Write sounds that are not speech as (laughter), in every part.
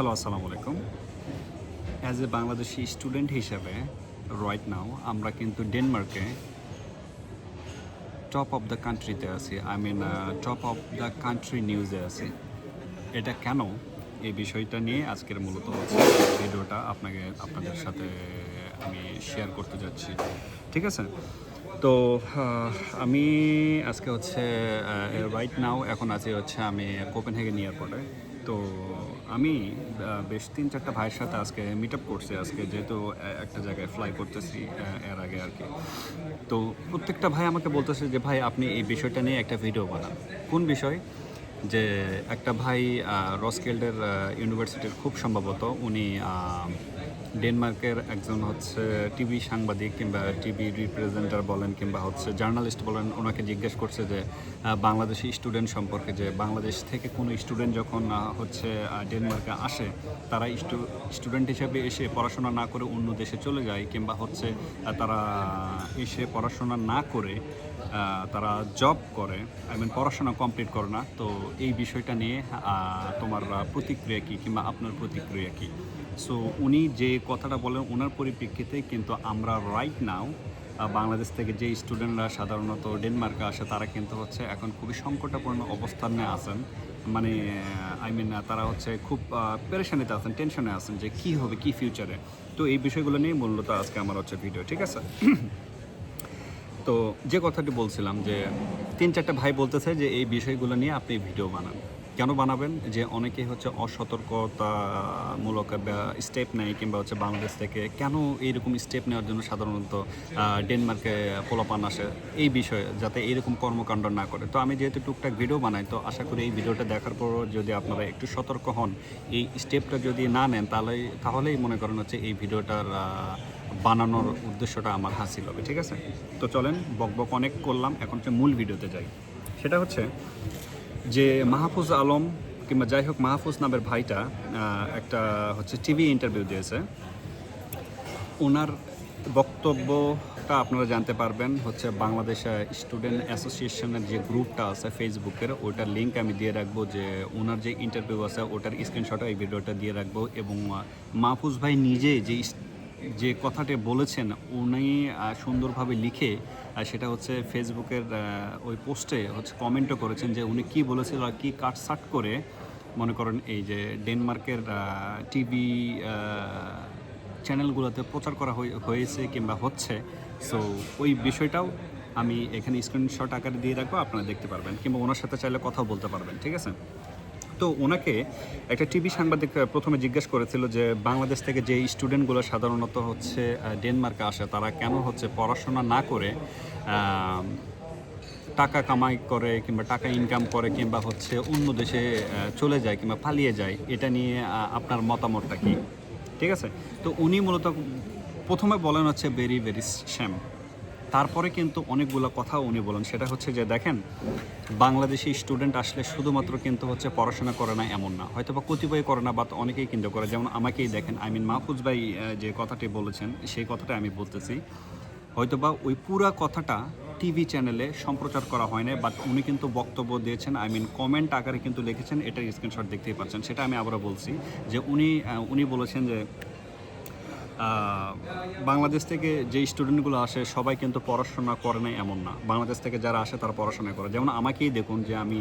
Hello, আসসালামু আলাইকুম। As a Bangladeshi student হিসেবে রাইট নাও আমরা কিন্তু ডেনমার্কে টপ অফ দ্য কান্ট্রিতে আছি I mean top of the country নিউজে আছি। এটা কেন? এই বিষয়টা নিয়ে আজকের মূলত ভিডিওটা আপনাকে, আপনাদের সাথে আমি শেয়ার করতে যাচ্ছি। ঠিক আছে? তো আমি আজকে হচ্ছে রাইট নাও এখন আছি হচ্ছে আমি কোপেন কোপেনহেগেন এয়ারপোর্টে তো আমি বেশ তিন চারটা ভাইয়ের সাথে আজকে মিট আপ করছি, আজকে যেহেতু একটা জায়গায় ফ্লাই করতেছি এর আগে আর কি। তো প্রত্যেকটা ভাই আমাকে বলতেছে যে, ভাই, আপনি এই বিষয়টা নিয়ে একটা ভিডিও বানান। কোন বিষয়? যে একটা ভাই রসকেল্ডের ইউনিভার্সিটির খুব সম্ভবত উনি ডেনমার্কের একজন হচ্ছে টিভি সাংবাদিক কিংবা টিভি রিপ্রেজেন্টার বলেন কিংবা হচ্ছে জার্নালিস্ট বলেন, ওনাকে জিজ্ঞেস করছে যে বাংলাদেশি স্টুডেন্ট সম্পর্কে যে বাংলাদেশ থেকে কোনো স্টুডেন্ট যখন হচ্ছে ডেনমার্কে আসে, তারা স্টুডেন্ট হিসেবে এসে পড়াশোনা না করে অন্য দেশে চলে যায় কিংবা হচ্ছে তারা এসে পড়াশোনা না করে তারা জব করে আই মিন পড়াশোনা কমপ্লিট করে না। তো এই বিষয়টা নিয়ে তোমার প্রতিক্রিয়া কী কিংবা আপনার প্রতিক্রিয়া কী? সো উনি যে কথাটা বলেন ওনার পরিপ্রেক্ষিতে কিন্তু আমরা রাইট নাও বাংলাদেশ থেকে যে স্টুডেন্টরা সাধারণত ডেনমার্কে আসে, তারা কিন্তু হচ্ছে এখন খুবই সংকটাপূর্ণ অবস্থানে আছেন। মানে আই মিন তারা হচ্ছে খুব পেরেশানিতে আছেন টেনশনে আছেন যে কি হবে, কি ফিউচারে তো এই বিষয়গুলো নিয়ে মূলত আজকে আমার হচ্ছে ভিডিও ঠিক আছে? (clears throat) তো যে কথাটি বলছিলাম যে তিন চারটা ভাই বলতেছে যে, এই বিষয়গুলো নিয়ে আপনি ভিডিও বানান। কেন বানাবেন? যে অনেকেই হচ্ছে অসতর্কতামূলক স্টেপ নেয় কিংবা হচ্ছে বাংলাদেশ থেকে কেন এইরকম স্টেপ নেওয়ার জন্য সাধারণত ডেনমার্কে পোলাপান আসে? এই বিষয়ে, যাতে এইরকম কর্মকাণ্ড না করে। তো আমি যেহেতু টুকটাক ভিডিও বানাই, তো আশা করি এই ভিডিওটা দেখার পর যদি আপনারা একটু সতর্ক হন, এই স্টেপটা যদি না নেন, তাহলে, তাহলেই মনে করেন হচ্ছে এই ভিডিওটার বানানোর উদ্দেশ্যটা আমার হাসিল হবে, ঠিক আছে? তো চলেন বক বক অনেক করলাম, এখন হচ্ছে মূল ভিডিওতে যাই। সেটা হচ্ছে যে মাহফুজ আলম কিংবা যাই হোক মাহফুজ নামের ভাইটা একটা হচ্ছে টিভি ইন্টারভিউ দিয়েছে। ওনার বক্তব্যটা আপনারা জানতে পারবেন হচ্ছে বাংলাদেশ স্টুডেন্ট অ্যাসোসিয়েশনের যে গ্রুপটা আছে ফেসবুকের ওটার লিঙ্ক আমি দিয়ে রাখব যে ওনার যে ইন্টারভিউ আছে, ওটার স্ক্রিনশট এই ভিডিওটা দিয়ে রাখব এবং মাহফুজ ভাই নিজে যে যে কথাটি বলেছেন উনি সুন্দরভাবে লিখে সেটা হচ্ছে ফেসবুকের ওই পোস্টে হচ্ছে কমেন্টও করেছেন যে উনি কী বলেছিল আর কি কাটসাট করে, মনে করেন এই যে ডেনমার্কের টিভি চ্যানেলগুলোতে প্রচার করা হয়ে- হয়েছে কিংবা হচ্ছে। সো ওই বিষয়টাও আমি এখানে স্ক্রিনশট আকারে দিয়ে রাখব, আপনারা দেখতে পারবেন কিংবা ওনার সাথে চাইলে কথাও বলতে পারবেন, ঠিক আছে? তো ওনাকে একটা টিভি সাংবাদিক প্রথমে জিজ্ঞেস করেছিল যে বাংলাদেশ থেকে যে স্টুডেন্টগুলো সাধারণত হচ্ছে ডেনমার্কে আসে, তারা কেন হচ্ছে পড়াশোনা না করে টাকা কামাই করে কিংবা টাকা ইনকাম করে কিংবা হচ্ছে অন্য দেশে চলে যায় কিংবা পালিয়ে যায়, এটা নিয়ে আপনার মতামতটা কি? ঠিক আছে? তো উনি মূলত প্রথমে বলেন হচ্ছে ভেরি ভেরি শ্যাম তারপরে কিন্তু অনেকগুলো কথা উনি বলেন। সেটা হচ্ছে যে, দেখেন, বাংলাদেশি স্টুডেন্ট আসলে শুধুমাত্র কিন্তু হচ্ছে পড়াশোনা করে না, এমন না। হয়তো বা কতিপয় করে না বা অনেকেই কিন্তু করে। যেমন আমাকেই দেখেন আই মিন মাহফুজ ভাই যে কথাটি বলেছেন, সেই কথাটা আমি বলতেছি। হয়তোবা ওই পুরা কথাটা টিভি চ্যানেলে সম্প্রচার করা হয় না বাট উনি কিন্তু বক্তব্য দিয়েছেন আই মিন কমেন্ট আকারে কিন্তু লিখেছেন, এটার স্ক্রিনশট দেখতেই পাচ্ছেন। সেটা আমি আবারও বলছি যে, উনি উনি বলেছেন যে বাংলাদেশ থেকে যে স্টুডেন্টগুলো আসে, সবাই কিন্তু পড়াশোনা করে না এমন না। বাংলাদেশ থেকে যারা আসে, তারা পড়াশোনা করে। যেমন আমাকেই দেখুন যে আমি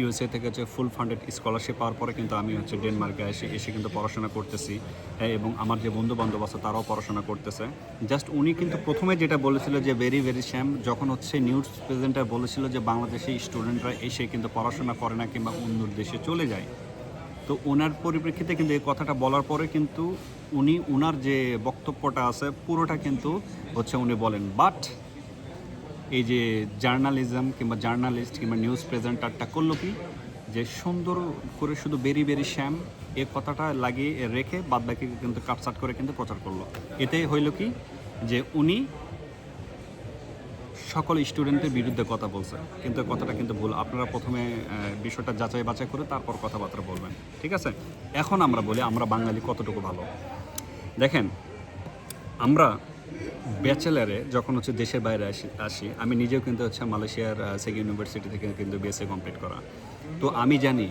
ইউএসএ থেকে হচ্ছে ফুল ফান্ডেড স্কলারশিপ পাওয়ার পরে কিন্তু আমি হচ্ছে ডেনমার্কে এসে এসে কিন্তু পড়াশোনা করতেছি। এবং আমার যে বন্ধু বান্ধব আছে, তারাও পড়াশোনা করতেছে। জাস্ট উনি কিন্তু প্রথমে যেটা বলেছিল যে ভেরি ভেরি শ্যাম যখন হচ্ছে নিউজ প্রেজেন্টার বলেছিল যে বাংলাদেশি স্টুডেন্টরা এসে কিন্তু পড়াশোনা করে না কিংবা অন্য দেশে চলে যায়। তো ওনার পরিপ্রেক্ষিতে কিন্তু এই কথাটা বলার পরে কিন্তু উনি ওনার যে বক্তব্যটা আছে, পুরোটা কিন্তু হচ্ছে উনি বলেন। বাট এই যে জার্নালিজম কিংবা জার্নালিস্ট কিংবা নিউজ প্রেজেন্টারটা করল কি? যে সুন্দর করে শুধু বেরি বেরি শ্যাম এ কথাটা লাগিয়ে রেখে বাদ বাকি কিন্তু কাটসাট করে কিন্তু প্রচার করল। এতে হইল কি? যে উনি সকল স্টুডেন্টের বিরুদ্ধে কথা বলছে। কিন্তু কথাটা কিন্তু ভুল। আপনারা প্রথমে বিষয়টা যাচাই বাছাই করে তারপর কথাবার্তা বলবেন। ঠিক আছে? এখন আমরা বলি আমরা বাঙালি কতটুকু ভালো? দেখেন, আমরা ব্যাচেলারে যখন হচ্ছে দেশের বাইরে আসি আসি, আমি নিজেও কিন্তু হচ্ছে মালয়েশিয়ার সেক ইউনিভার্সিটি থেকে কিন্তু বিএসএ কমপ্লিট করা। তো আমি জানি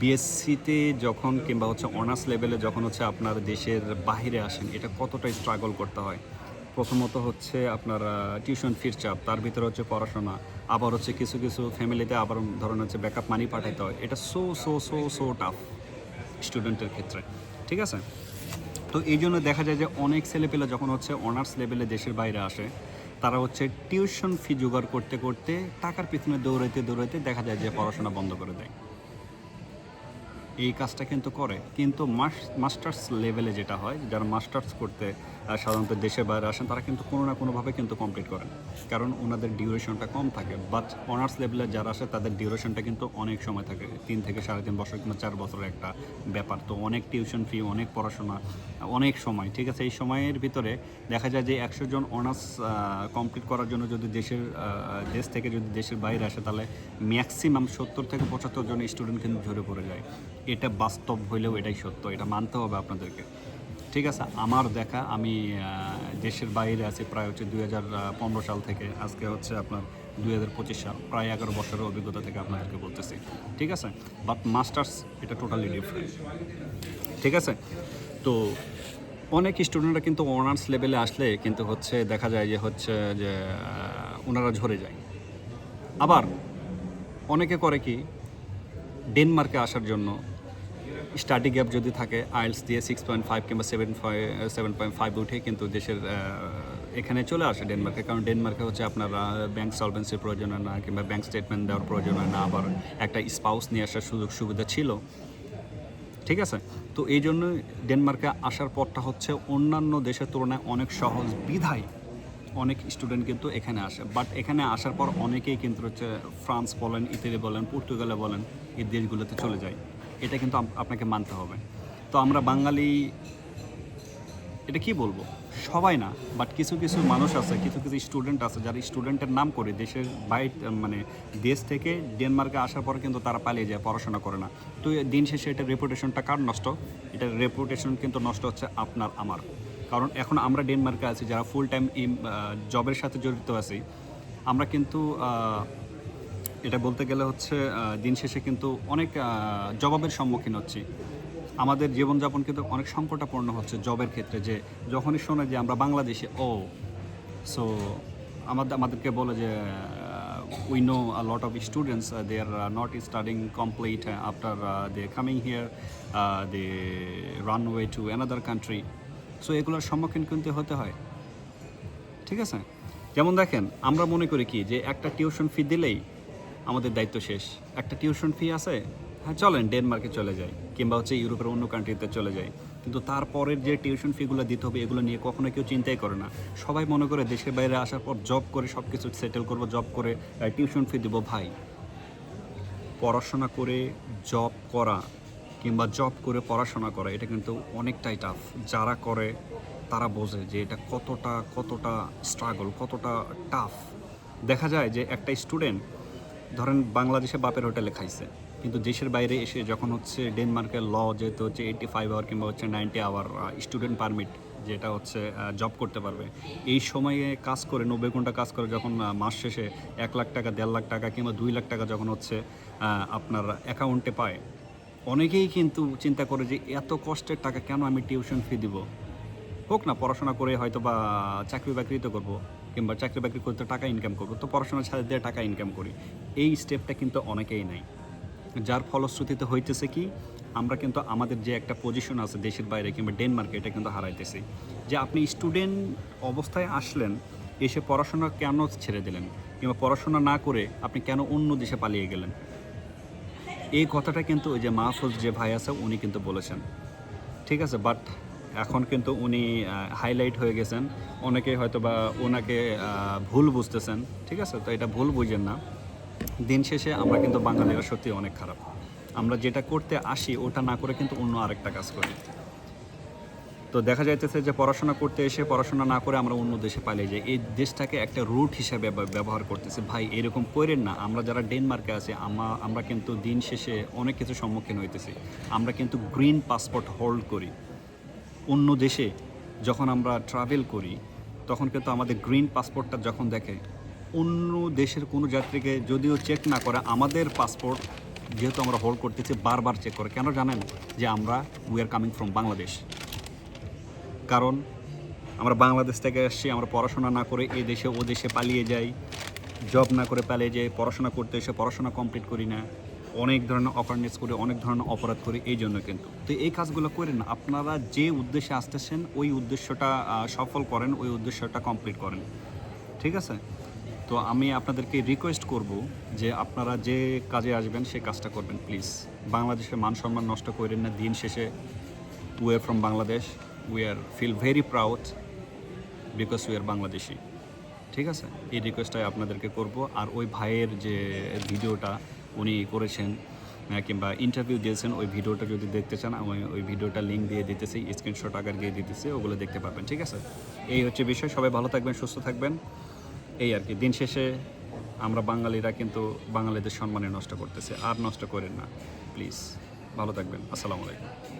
বিএসসিতে যখন কিংবা হচ্ছে অনার্স লেভেলে যখন হচ্ছে আপনার দেশের বাইরে আসেন, এটা কতটা স্ট্রাগল করতে হয়। প্রথমত হচ্ছে আপনার টিউশন ফির চাপ, তার ভিতরে হচ্ছে পড়াশোনা, আবার হচ্ছে কিছু কিছু ফ্যামিলিতে আবার ধরেন হচ্ছে ব্যাকআপ মানি পাঠাইতে হয়। এটা so so so so tough স্টুডেন্টের ক্ষেত্রে, ঠিক আছে? তো এই জন্য দেখা যায় যে অনেক ছেলেপেলে যখন হচ্ছে অনার্স লেভেলে দেশের বাইরে আসে, তারা হচ্ছে টিউশন ফি জোগাড় করতে করতে টাকার পিছনে দৌড়াইতে দৌড়াইতে দেখা যায় যে পড়াশোনা বন্ধ করে দেয়। এই কাজটা কিন্তু করে। কিন্তু মাস্টার্স লেভেলে যেটা হয়, যারা মাস্টার্স করতে সাধারণত দেশের বাইরে আসেন, তারা কিন্তু কোনো না কোনোভাবে কিন্তু কমপ্লিট করেন। কারণ ওনাদের ডিউরেশনটা কম থাকে। বাট অনার্স লেভেলে যারা আসে, তাদের ডিউরেশনটা কিন্তু অনেক সময় থাকে। তিন থেকে সাড়ে তিন বছর কিংবা চার বছরের একটা ব্যাপার। তো অনেক টিউশন ফি অনেক পড়াশোনা, অনেক সময়, ঠিক আছে? এই সময়ের ভিতরে দেখা যায় যে একশো জন অনার্স কমপ্লিট করার জন্য যদি দেশের দেশ থেকে যদি দেশের বাইরে আসে, তাহলে ম্যাক্সিমাম সত্তর থেকে পঁচাত্তর জন স্টুডেন্ট কিন্তু ঝরে পড়ে যায়। এটা বাস্তব হইলেও এটাই সত্য। এটা মানতে হবে আপনাদেরকে। ঠিক আছে, আমার দেখা, আমি দেশের বাইরে আছি প্রায় হচ্ছে দু হাজার পনেরো সাল থেকে, আজকে হচ্ছে আপনার দু হাজার পঁচিশ সাল, প্রায় এগারো বছরের অভিজ্ঞতা থেকে আপনাদেরকে বলতেছি, ঠিক আছে? বাট মাস্টার্স এটা টোটালি ডিফারেন্ট ঠিক আছে? তো অনেক স্টুডেন্টরা কিন্তু অনার্স লেভেলে আসলে কিন্তু হচ্ছে দেখা যায় যে হচ্ছে যে ওনারা ঝরে যায়। আবার অনেকে করে কি ডেনমার্কে আসার জন্য স্টাডি গ্যাপ যদি থাকে আইএলস দিয়ে সিক্স পয়েন্ট ফাইভ কিংবা সেভেন সেভেন পয়েন্ট ফাইভ উঠে কিন্তু দেশের এখানে চলে আসে ডেনমার্কে। কারণ ডেনমার্কে হচ্ছে আপনার ব্যাংক সলভেন্সির প্রয়োজন হয় না, কিংবা ব্যাংক স্টেটমেন্ট দেওয়ার প্রয়োজন হয় না, আবার একটা স্পাউস নিয়ে আসার সুযোগ সুবিধা ছিল। ঠিক আছে? তো এই জন্য ডেনমার্কে আসার পরটা হচ্ছে অন্যান্য দেশের তুলনায় অনেক সহজ বিধায় অনেক স্টুডেন্ট কিন্তু এখানে আসে। বাট এখানে আসার পর অনেকেই কিন্তু হচ্ছে ফ্রান্স বলেন ইতালি বলেন পর্তুগালে বলেন, এই দেশগুলোতে চলে যায়। এটা কিন্তু আপনাকে মানতে হবে। তো আমরা বাঙালি, এটা কি বলব? সবাই না বাট কিছু কিছু মানুষ আছে, কিছু কিছু স্টুডেন্ট আছে, যারা স্টুডেন্টের নাম করে দেশের বাইরে মানে দেশ থেকে ডেনমার্কে আসার পর কিন্তু তারা পালিয়ে যায়, পড়াশোনা করে না। তো দিন শেষে এটা রেপুটেশনটা কার নষ্ট? এটা রেপুটেশন কিন্তু নষ্ট হচ্ছে আপনার, আমার। কারণ এখন আমরা ডেনমার্কে আছি, যারা ফুল টাইম জবের সাথে জড়িত আছি, আমরা কিন্তু এটা বলতে গেলে হচ্ছে দিন শেষে কিন্তু অনেক জবাবের সম্মুখীন হচ্ছি। আমাদের জীবনযাপন কিন্তু অনেক সংকটাপূর্ণ হচ্ছে জবের ক্ষেত্রে যে যখনই শোনে যে আমরা বাংলাদেশে, ও সো আমাদের আমাদেরকে বলে যে we know a lot of students are not studying complete after they coming here they run away to another country so এগুলোর সম্মুখীন কিন্তু হতে হয়। ঠিক আছে? যেমন দেখেন, আমরা মনে করি কি যে একটা টিউশন ফি দিলেই আমাদের দায়িত্ব শেষ। একটা টিউশন ফি আছে হ্যাঁ চলেন ডেনমার্কে চলে যাই, কিংবা হচ্ছে ইউরোপের অন্য কান্ট্রিতে চলে যাই। কিন্তু তারপরের যে টিউশন ফিগুলো দিতে হবে, এগুলো নিয়ে কখনো কেউ চিন্তাই করে না। সবাই মনে করে দেশের বাইরে আসার পর জব করে সব কিছু সেটেল করব জব করে টিউশন ফি দেবো, ভাই। পড়াশোনা করে জব করা, কিংবা জব করে পড়াশোনা করা, এটা কিন্তু অনেকটাই টাফ যারা করে, তারা বোঝে যে এটা কতটা কতটা স্ট্রাগল কতটা টাফ দেখা যায় যে একটা স্টুডেন্ট ধরেন বাংলাদেশে বাপের হোটেলে খাইছে, কিন্তু দেশের বাইরে এসে যখন হচ্ছে ডেনমার্কের ল যেহেতু হচ্ছে এইটি ফাইভ আওয়ার কিংবা হচ্ছে নাইনটি আওয়ার স্টুডেন্ট পারমিট যেটা হচ্ছে জব করতে পারবে, এই সময়ে কাজ করে, নব্বই ঘণ্টা কাজ করে যখন মাস শেষে এক লাখ টাকা, দেড় লাখ টাকা কিংবা দুই লাখ টাকা যখন হচ্ছে আপনার অ্যাকাউন্টে পায়, অনেকেই কিন্তু চিন্তা করে যে এত কষ্টের টাকা কেন আমি টিউশন ফি দিব? হোক না, পড়াশোনা করে হয়তো বা চাকরি বাকরি তো করব কিংবা চাকরি বাকরি করতে টাকা ইনকাম করব, তো পড়াশোনা ছাড়া দিয়ে টাকা ইনকাম করি। এই স্টেপটা কিন্তু অনেকেই নাই যার ফলশ্রুতিতে হইতেছে কি, আমরা কিন্তু আমাদের যে একটা পজিশন আছে দেশের বাইরে কিংবা ডেনমার্কে এটা কিন্তু হারাইতেছি। যে আপনি স্টুডেন্ট অবস্থায় আসলেন, এসে পড়াশোনা কেন ছেড়ে দিলেন? কিংবা পড়াশোনা না করে আপনি কেন অন্য দেশে পালিয়ে গেলেন? এই কথাটা কিন্তু ওই যে মাহফুজ যে ভাই আছে, উনি কিন্তু বলেছেন। ঠিক আছে? বাট এখন কিন্তু উনি হাইলাইট হয়ে গেছেন। অনেকে হয়তো বা ওনাকে ভুল বুঝতেছেন, ঠিক আছে? তো এটা ভুল বুঝেন না। দিন শেষে আমরা কিন্তু বাঙালিরা সত্যি অনেক খারাপ। আমরা যেটা করতে আসি, ওটা না করে কিন্তু অন্য আরেকটা কাজ করি। তো দেখা যাইতেছে যে পড়াশোনা করতে এসে, পড়াশোনা না করে আমরা অন্য দেশে পালিয়ে যাই। এই দেশটাকে একটা রুট হিসাবে ব্যবহার করতেছে। ভাই, এরকম করেন না, আমরা যারা ডেনমার্কে আছি আমরা কিন্তু দিন শেষে অনেক কিছু সম্মুখীন হইতেছি। আমরা কিন্তু গ্রিন পাসপোর্ট হোল্ড করি। অন্য দেশে যখন আমরা ট্রাভেল করি, তখন কিন্তু আমাদের গ্রিন পাসপোর্টটা যখন দেখে, অন্য দেশের কোনো যাত্রীকে যদিও চেক না করে, আমাদের পাসপোর্ট যেহেতু আমরা হোল্ড করতেছি, বারবার চেক করে। কেন জানেন? যে আমরা we are coming from Bangladesh কারণ, আমরা বাংলাদেশ থেকে আসছি, আমরা পড়াশোনা না করে এই দেশে ও দেশে পালিয়ে যাই। জব না করে পালিয়ে যাই, পড়াশোনা করতে এসে পড়াশোনা কমপ্লিট করি না। অনেক ধরনের অকারনেস করি, অনেক ধরনের অপরাধ করি, এই জন্য কিন্তু। তো এই কাজগুলো করেন আপনারা যে উদ্দেশ্যে আসতেছেন, ওই উদ্দেশ্যটা সফল করেন, ওই উদ্দেশ্যটা কমপ্লিট করেন। ঠিক আছে? তো আমি আপনাদেরকে রিকোয়েস্ট করব যে আপনারা যে কাজে আসবেন সেই কাজটা করবেন প্লিজ বাংলাদেশের মান সম্মান নষ্ট করেন না। দিন শেষে we are from Bangladesh we are feel very proud because we are Bangladeshi ঠিক আছে? এই রিকোয়েস্টটাই আপনাদেরকে করব। আর ওই ভাইয়ের যে ভিডিওটা উনি করেছেন আহ, কিংবা ইন্টারভিউ দিয়েছেন ওই ভিডিওটা যদি দেখতে চান আমি ওই ভিডিওটা লিঙ্ক দিয়ে দিতেছি স্ক্রিনশট আকার দিয়ে দিতেছি ওগুলো দেখতে পাবেন ঠিক আছে? এই হচ্ছে বিষয় সবাই ভালো থাকবেন সুস্থ থাকবেন। এই আর কি দিন শেষে আমরা বাঙালিরা কিন্তু বাঙালিদের সম্মানে নষ্ট করতেছে আর নষ্ট করেন না প্লিজ ভালো থাকবেন আসসালামু আলাইকুম।